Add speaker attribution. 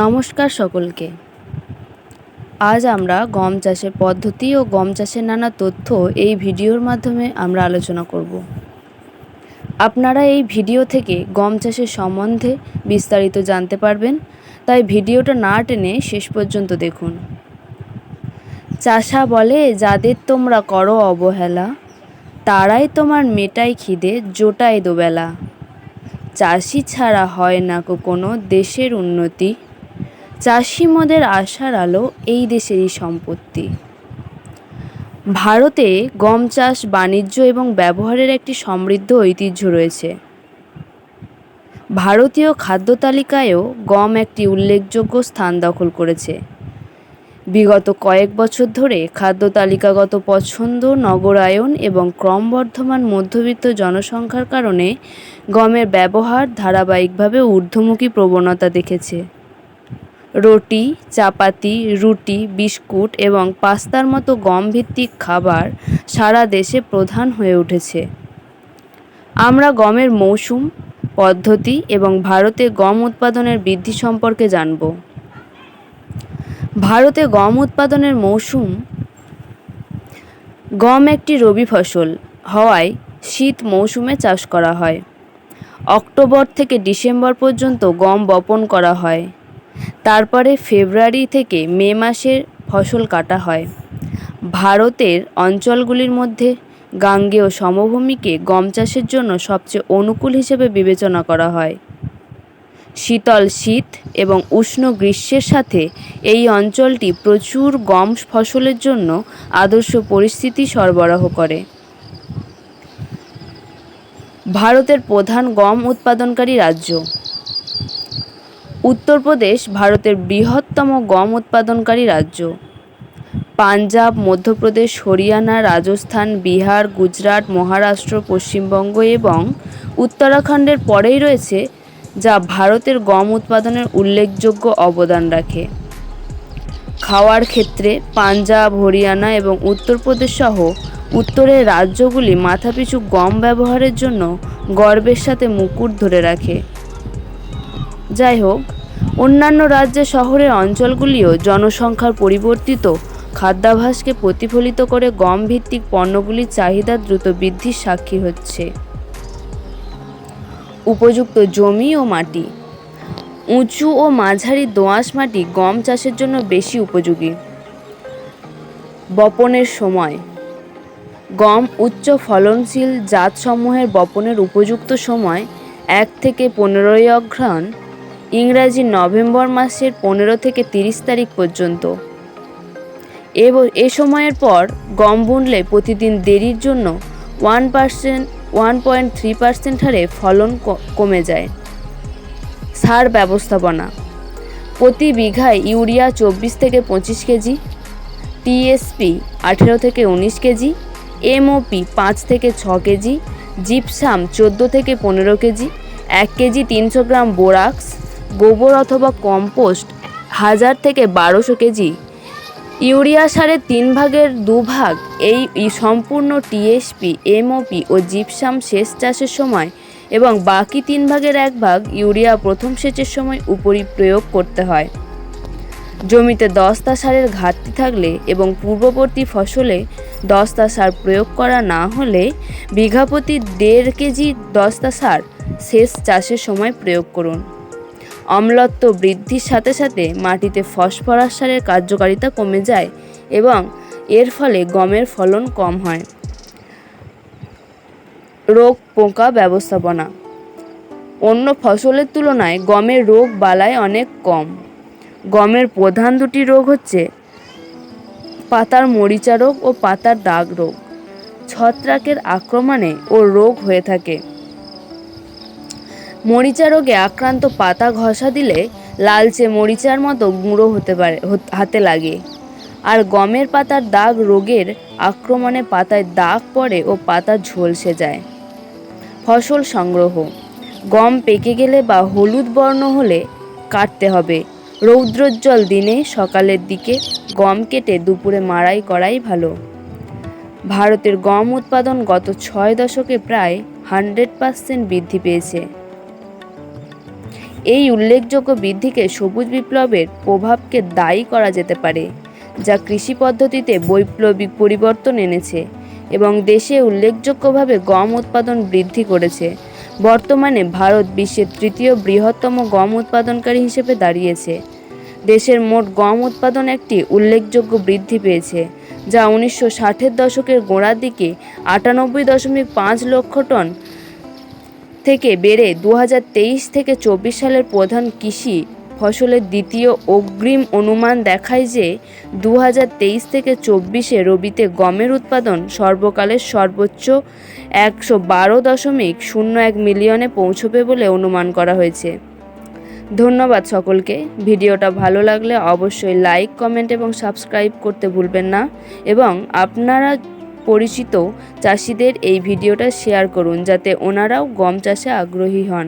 Speaker 1: নমস্কার সকলকে। আজ আমরা গম চাষের পদ্ধতি ও গম চাষের নানা তথ্য এই ভিডিওর মাধ্যমে আমরা আলোচনা করব। আপনারা এই ভিডিও থেকে গম চাষের সম্বন্ধে বিস্তারিত জানতে পারবেন, তাই ভিডিওটা না টেনে শেষ পর্যন্ত দেখুন। চাষা বলে, যাদের তোমরা করো অবহেলা, তারাই তোমার মেটাই খিদে জোটাই দোবেলা। চাষি ছাড়া হয় না কোনো দেশের উন্নতি চাষি মদের আশার আলো এই দেশেরই সম্পত্তি। ভারতে গম চাষ, বাণিজ্য এবং ব্যবহারের একটি সমৃদ্ধ ঐতিহ্য রয়েছে। ভারতীয় খাদ্য তালিকায়ও গম একটি উল্লেখযোগ্য স্থান দখল করেছে। বিগত কয়েক বছর ধরে খাদ্য তালিকাগত পছন্দ, নগরায়ন এবং ক্রমবর্ধমান মধ্যবিত্ত জনসংখ্যার কারণে গমের ব্যবহার ধারাবাহিকভাবে ঊর্ধ্বমুখী প্রবণতা দেখেছে। রুটি, চাপাতি, রুটি, বিস্কুট এবং পাস্তার মতো গম ভিত্তিক খাবার সারা দেশে প্রধান হয়ে উঠেছে। আমরা গমের মৌসুম, পদ্ধতি এবং ভারতে গম উৎপাদনের বৃদ্ধি সম্পর্কে জানব। ভারতে গম উৎপাদনের মৌসুম, গম একটি রবি ফসল, হওয়ায় শীত মৌসুমে চাষ করা হয়। অক্টোবর থেকে ডিসেম্বর পর্যন্ত গম বপন করা হয়। তারপরে ফেব্রুয়ারি থেকে মে মাসের ফসল কাটা হয়। ভারতের অঞ্চলগুলির মধ্যে গাঙ্গেয় সমভূমিকে গম চাষের জন্য সবচেয়ে অনুকূল হিসেবে বিবেচনা করা হয়। শীতল শীত এবং উষ্ণ গ্রীষ্মের সাথে এই অঞ্চলটি প্রচুর গম ফসলের জন্য আদর্শ পরিস্থিতি সরবরাহ করে। ভারতের প্রধান গম উৎপাদনকারী রাজ্য। উত্তরপ্রদেশ ভারতের বৃহত্তম গম উৎপাদনকারী রাজ্য। পাঞ্জাব, মধ্যপ্রদেশ, হরিয়ানা, রাজস্থান, বিহার, গুজরাট, মহারাষ্ট্র, পশ্চিমবঙ্গ এবং উত্তরাখণ্ডের পরেই রয়েছে, যা ভারতের গম উৎপাদনের উল্লেখযোগ্য অবদান রাখে। খাওয়ার ক্ষেত্রে পাঞ্জাব, হরিয়ানা এবং উত্তরপ্রদেশ সহ উত্তরের রাজ্যগুলি মাথাপিছু গম ব্যবহারের জন্য গর্বের সাথে মুকুট ধরে রাখে। যাই হোক অন্যান্য রাজ্যে শহরের অঞ্চলগুলিও জনসংখ্যার পরিবর্তিত খাদ্যাভাসকে প্রতিফলিত করে গম ভিত্তিক পণ্যগুলির চাহিদা দ্রুত বৃদ্ধির সাক্ষী হচ্ছে। উপযুক্ত জমি ও মাটি। উঁচু ও মাঝারি দোআঁশ মাটি গম চাষের জন্য বেশি উপযোগী। বপনের সময়। গম উচ্চ ফলনশীল জাতসমূহের বপনের উপযুক্ত সময় এক থেকে পনেরোই অঘ্রাণ ইংরাজি নভেম্বর মাসের পনেরো থেকে তিরিশ তারিখ পর্যন্ত। এ সময়ের পর গম বুনলে প্রতিদিন দেরির জন্য one percent one point three percent হারে ফলন কমে যায়। সার ব্যবস্থাপনা। প্রতি বিঘায় ইউরিয়া চব্বিশ থেকে পঁচিশ কেজি টিএসপি আঠেরো থেকে উনিশ কেজি এমওপি পাঁচ থেকে ছ কেজি, জিপসাম চোদ্দ থেকে পনেরো কেজি, এক কেজি তিনশো গ্রাম বোরাক্স গোবর অথবা কম্পোস্ট হাজার থেকে বারোশো কেজি। ইউরিয়া সারের তিন ভাগের দুভাগ এই সম্পূর্ণ টিএসপি এমওপি ও জিপসাম শেষ চাষের সময় এবং বাকি তিন ভাগের এক ভাগ ইউরিয়া প্রথম সেচের সময় উপরি প্রয়োগ করতে হয়। জমিতে দস্তা সারের ঘাটতি থাকলে এবং পূর্ববর্তী ফসলে দস্তা সার প্রয়োগ করা না হলে বিঘাপতি দেড় কেজি দস্তা সার শেষ চাষের সময় প্রয়োগ করুন। অম্লত্ব বৃদ্ধির সাথে সাথে মাটিতে ফসফরাস সারের কার্যকারিতা কমে যায় এবং এর ফলে গমের ফলন কম হয়। রোগ পোকা ব্যবস্থাপনা। অন্য ফসলের তুলনায় গমের রোগ বালায় অনেক কম। গমের প্রধান দুটি রোগ হচ্ছে পাতার মরিচা রোগ ও পাতার দাগ রোগ। ছত্রাকের আক্রমণে ও রোগ হয়ে থাকে। মরিচা রোগে আক্রান্ত পাতা ঘষা দিলে লালচে মরিচার মতো গুঁড়ো হতে পারে, হাতে লাগে। আর গমের পাতার দাগ রোগের আক্রমণে পাতায় দাগ পড়ে ও পাতা ঝলসে যায়। ফসল সংগ্রহ। গম পেকে গেলে বা হলুদ বর্ণ হলে কাটতে হবে। রৌদ্রোজ্জ্বল দিনে সকালের দিকে গম কেটে দুপুরে মাড়াই করাই ভালো। ভারতের গম উৎপাদন গত ছয় দশকে প্রায় হান্ড্রেড পার্সেন্ট বৃদ্ধি পেয়েছে। এই উল্লেখযোগ্য বৃদ্ধিকে সবুজ বিপ্লবের প্রভাবকে দায়ী করা যেতে পারে, যা কৃষি পদ্ধতিতে বৈপ্লবিক পরিবর্তন এনেছে এবং দেশে উল্লেখযোগ্যভাবে গম উৎপাদন বৃদ্ধি করেছে। বর্তমানে ভারত বিশ্বের তৃতীয় বৃহত্তম গম উৎপাদনকারী হিসেবে দাঁড়িয়েছে। দেশের মোট গম উৎপাদন একটি উল্লেখযোগ্য বৃদ্ধি পেয়েছে, যা উনিশশো ষাটের দশকের গোড়ার দিকে আটানব্বই দশমিক পাঁচ লক্ষ টন থেকে বেড়ে দু হাজার তেইশ থেকে চব্বিশ সালের প্রধান কৃষি ফসলের দ্বিতীয় অগ্রিম অনুমান দেখায় যে দু হাজার তেইশ থেকে চব্বিশে রবিতে গমের উৎপাদন সর্বকালের সর্বোচ্চ একশো বারো দশমিক শূন্য এক মিলিয়নে পৌঁছবে বলে অনুমান করা হয়েছে। ধন্যবাদ সকলকে। ভিডিওটা ভালো লাগলে অবশ্যই লাইক, কমেন্ট এবং সাবস্ক্রাইব করতে ভুলবেন না। এবং আপনারা পরিচিত চাষিদের এই ভিডিওটা শেয়ার করুন যাতে ওনারাও গম চাষে আগ্রহী হন।